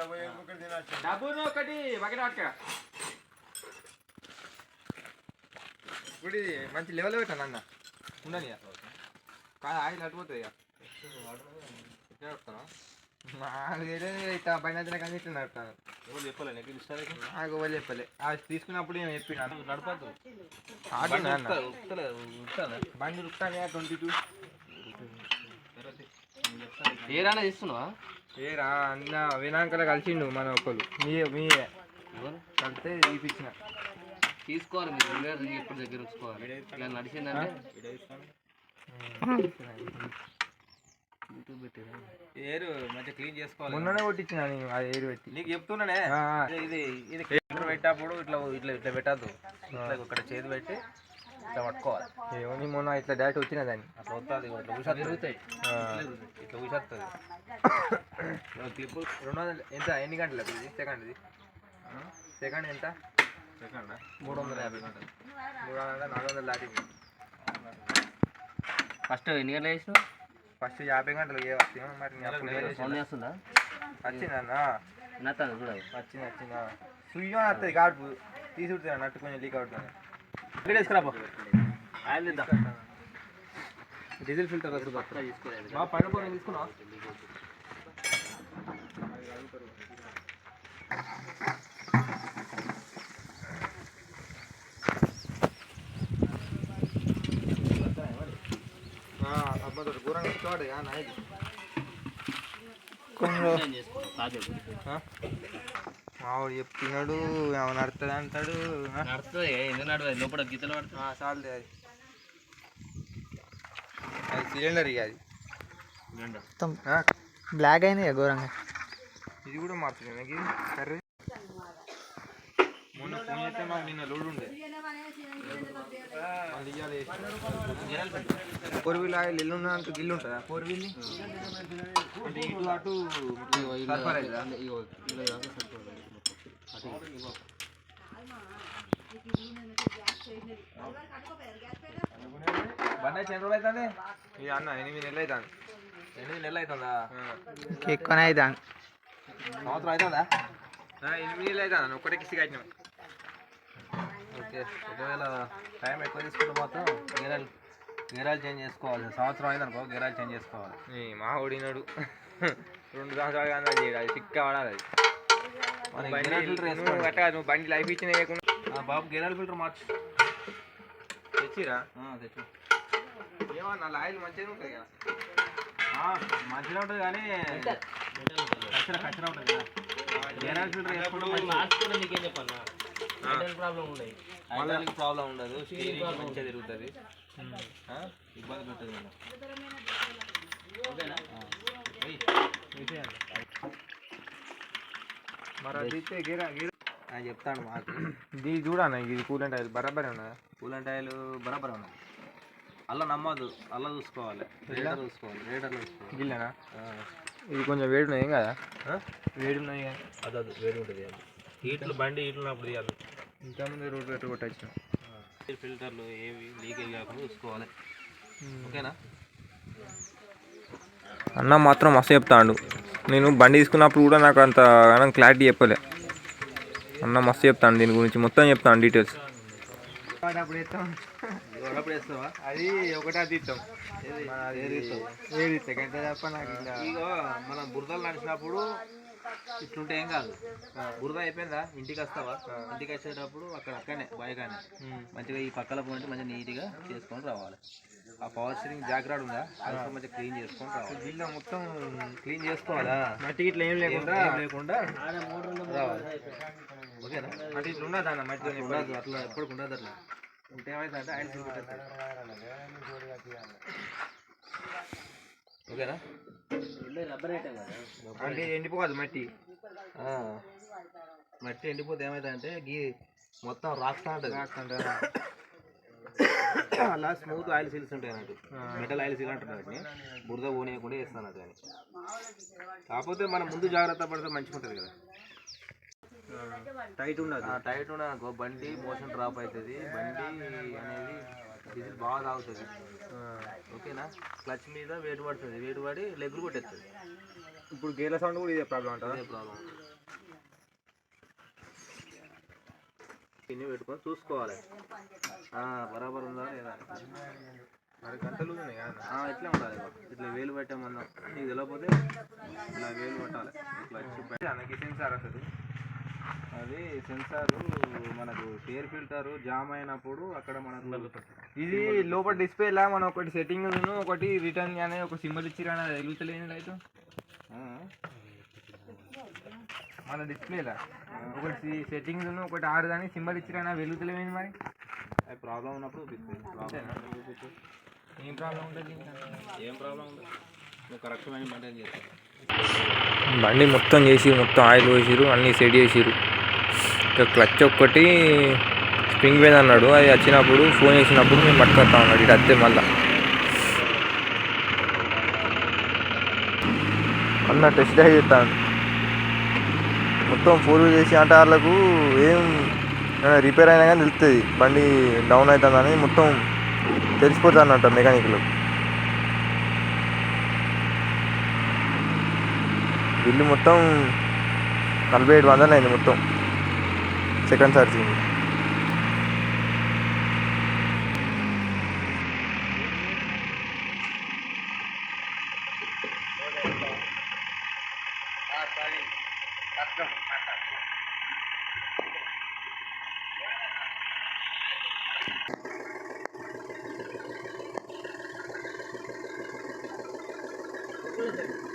ఒకటి డబ్బును ఒకటి బకెట్ పట్టుక ఇప్పుడు ఇది మంచి లెవెల్ పెట్టాను అన్న. ఉండని కాదు ఆయిల్ అటుపోతుంది ఇక. ఇట్లా నడుపుతాను ఇట్లా పైన కానీ ఇట్లా నడుపుతాను ఎవరు చెప్పలే నీకు ఇష్టాలు నాకు ఎవరు చెప్పలే. అది తీసుకున్నప్పుడు నేను చెప్పిన. నడపద్దు. బండి ఉరుకుతానే ట్వంటీ టూ ఏ రానా తీస్తున్నావా ఏరా అన్న వినాయకలో కలిసిండు మన ఒకరు మీ మీరే కలిస్తే తీపిచ్చిన. తీసుకోవాలి మీరు. రెండు వేలు ఎప్పుడు దగ్గర ఉంచుకోవాలి. ఇలా నడిచిందంటే ఏరు మంచిగా క్లీన్ చేసుకోవాలి. మొన్ననే కొట్టించిన నేను అది ఏరు పెట్టి. నీకు చెప్తున్నానే. ఇది ఇది ఇట్లా పెట్టేటప్పుడు ఇట్లా ఇట్లా ఇట్లా పెట్టద్దు ఇట్లా ఇక్కడ చేతి పెట్టి ఇట్లా పట్టుకోవాలి ఏమో నీ మొన్న ఇట్లా డైరెక్ట్ వచ్చిన దాన్ని. అట్లా వస్తుంది ఇట్లా ఆ. ఇట్లా ఊసొస్తుంది క్లిప్ రెండు వందలు ఎంత? ఎన్ని గంటలకు ఇది సెకండ్ ఇది సెకండ్ ఎంత? సెకండ్? మూడు వందల యాభై గంటలు. మూడు వందల నాలుగు వందలు దాటింది. ఫస్ట్ ఎన్ని గంటలు వేసినావు ఫస్ట్ యాభై గంటలు ఏ వస్తాయో మరి చేస్తుందా? వచ్చిందన్న? వచ్చింది వచ్చిందా. సుయ్యం వస్తుంది కాడు తీసుకుంటున్నా నట్టు కొంచెం లీక్ అవుతుంది. డీజిల్ ఫిల్టర్ వస్తుంది తీసుకోలేదు మావాడు చెప్తున్నాడు ఏమైనా నడుతుంది అంటాడు ఆ? నడుస్తుంది ఎందుకు నడవదు? లోపల గీతలు పడుతుంది ఆ, చాలుదే అది. అది సిలిండర్ ఇక అది. మొత్తం? బ్లాక్ ఇక ఘోరంగా? ఇది కూడా మార్చుకున్నా నాకు కర్రీ. మొన్న ఫోన్ చేస్తే మాకు నిన్న లోడ్ ఉండే. మళ్ళీ. ఫోర్ వీల్ ఆయిల్ ఇల్లు ఉన్నంత గిల్లు ఉంటుందా? ఫోర్ వీల్ అంటే ఇటు. అటు సర్ఫర్ అన్న ఎనిమిది నెలలు అవుతుంది. ఎనిమిది నెలలు అవుతుందా? ఎక్కువనే సంవత్సరం అవుతుందా? ఎనిమిది నెలలు అవుతుంది ఒక్కటే కిసి కట్టినాం. ఓకే ఒకవేళ టైం ఎక్కువ తీసుకుంటే మాత్రం గేరాలు గేరాలు చేంజ్ చేసుకోవాలి. సంవత్సరం అయింది అనుకో గేరాలు చేంజ్ చేసుకోవాలి. మా ఓడినాడు రెండు సంవత్సరాలు కానీ అది అది సిక్క వాడాలి అది. నువ్వు బండి లైఫ్ ఇచ్చిన బాబు గేరాలు ఫిల్టర్ మార్చు. తెచ్చిరా? ఆ, తెచ్చు. ఏమన్నా ఆయిల్ మంచిగా ఉంటుంది కదా. ఆ, మంచిగా ఉంటుంది కానీ కచ్చర కచ్చర ఉంటుంది కదా. గేరాలు ఫిల్టర్ వేసుకోవడం మంచిది. నీకేం చెప్పన్నా? ప్రాబ్లం ఉన్నాయి. హైడ్రాలిక్ ప్రాబ్లం ఉండదు. స్టీరింగ్ మంచిగా తిరుగుతుంది. ఆ, ఇబ్బంది పెట్టదు మనం మరి చెప్తాను మాకు. ఇది చూడన్న ఇది కూలెంట్ ఆయిల్ బరాబర్ ఉన్నదా? కూలంటాయలు బరాబర్ ఉన్నాయి అల్ల నమ్మదు. అల్ల చూసుకోవాలి. రేడర్ చూసుకోవాలి. రేడర్ చూసుకోవాలి. గిల్లనా? ఆ, ఇది కొంచెం వేడి ఉన్నాయి ఏం కదా? వేడి ఉన్నాయి అది అది వేడి ఉంటుంది అది. హీట్లు బండి హీట్లు ఉన్నప్పుడు తీయాలి. ఇంతకుముందు రోడ్ పెట్టి కొట్టచ్చు ఫిల్టర్లు ఏవి లీకేజ్ కాకుండా చూసుకోవాలి. ఓకేనా? అన్న మాత్రం మస్తు చెప్తాడు. నేను బండి తీసుకున్నప్పుడు కూడా నాకు అంత క్లారిటీ చెప్పలే. అన్న మస్తు చెప్తాను దీని గురించి మొత్తం చెప్తాను డీటెయిల్స్. అప్పుడు అది ఒకటే తీస్తాం. ఇగో మనం బురదలు నడిచినప్పుడు ఇట్లుంటే ఏం కాదు. బురద అయిపోయిందా? ఇంటికి వస్తావా? ఇంటికి వచ్చేటప్పుడు అక్కడ అక్కడనే బాయిగానే మంచిగా ఈ పక్కల పోయి మంచిగా నీట్గా చేసుకొని రావాలి. ఆ పవర్ స్టీరింగ్ జాగ్రత్త ఉందా? అది మంచిగా క్లీన్ చేసుకొని రావాలి. జిల్లా మొత్తం క్లీన్ చేసుకోవాలా? మట్టి ఇట్లా ఏం లేకుండా ఏం లేకుండా రావాలి. ఓకేనా? మట్టి ఇట్లా ఉండదు అన్న? మట్టి ఉండదు అట్లా ఎప్పుడు ఉండదు అట్లా. ఉంటే ఏమైందంటే చూపెట్టారు ఓకేనా? రబ్బర్ ఐటమ్ కదా? అంటే ఎండిపోదు మట్టి. ఆ. మట్టి ఎండిపోతే ఏమైందంటే గీ మొత్తం రాస్తా ఉంటుంది అలా స్మూత్ ఆయిల్ సీల్స్ ఉంటాయి అన్నట్టు మెటల్ ఆయిల్ సీల్ అంటున్నారు వాటిని. బురద పోనీయకుండా వేస్తాను కానీ కాకపోతే మనం ముందు జాగ్రత్త పడితే మంచిగా ఉంటుంది కదా. టైట్ ఉండదు. టైట్ అనుకో. బండి మోషన్ డ్రాప్ అవుతుంది బండి అనేది డీజిల్ బాగా తాగుతుంది. ఓకేనా? క్లచ్ మీద వేడి పడుతుంది. వేడి పడి లెగ్గులు కొట్టేస్తుంది. ఇప్పుడు గేర్ల సౌండ్ కూడా ఇదే ప్రాబ్లం అదే ప్రాబ్లం. పిన్ని పెట్టుకొని చూసుకోవాలి. బరాబర్ ఉందా లేదా. మరి గంటలు ఇట్లా ఉండాలి. ఇట్లా వేలు పెట్టామన్నా. నీకు తెలియకపోతే ఇట్లా వేలు పెట్టాలి. ఇట్లా వచ్చి సెన్సార్ అసలు. అది సెన్సార్ మనకు ఎయిర్ ఫిల్టర్ జామ్ అయినప్పుడు అక్కడ మనకు ఇది లోపల డిస్ప్లేలా మనం ఒకటి సెట్టింగ్ ఒకటి రిటర్న్ అనే ఒక సింబల్ ఇచ్చిరా రైతు ఆ, మన డిస్ప్లేలా ఒకటి సెట్టింగ్ ఒకటి ఆరు కానీ సింబల్ ఇచ్చిరా వెలుగుతలేమేంది మరి? అది ప్రాబ్లం ఉన్నప్పుడు ఏం ప్రాబ్లం ఉంటుంది ఏం ప్రాబ్లం ఉండదు. నువ్వు కరెక్ట్ మెయింటైన్ చేస్తావు. బండి మొత్తం చేసి మొత్తం ఆయిల్ వేసిరు అన్నీ సెట్ చేసిరు ఇక క్లచ్ ఒక్కటి స్ప్రింగ్ పోయింది అన్నాడు. అది వచ్చినప్పుడు ఫోన్ చేసినప్పుడు మేము పట్టుకొస్తా ఉన్నాడు. ఇటు వస్తే మళ్ళా. అన్న టెస్ట్ డ్రైవ్ చేస్తాను మొత్తం ఫోర్ వీల్ చేసి అంటే వాళ్ళకు ఏం రిపేర్ అయినా కానీ తెలుస్తుంది బండి డౌన్ అవుతుందని మొత్తం తెలిసిపోతుంది అన్నట్ట మెకానిక్లు. బిల్లు మొత్తం నలభై ఏడు వందలు అయింది మొత్తం సెకండ్ ఛార్జింగ్ ఆ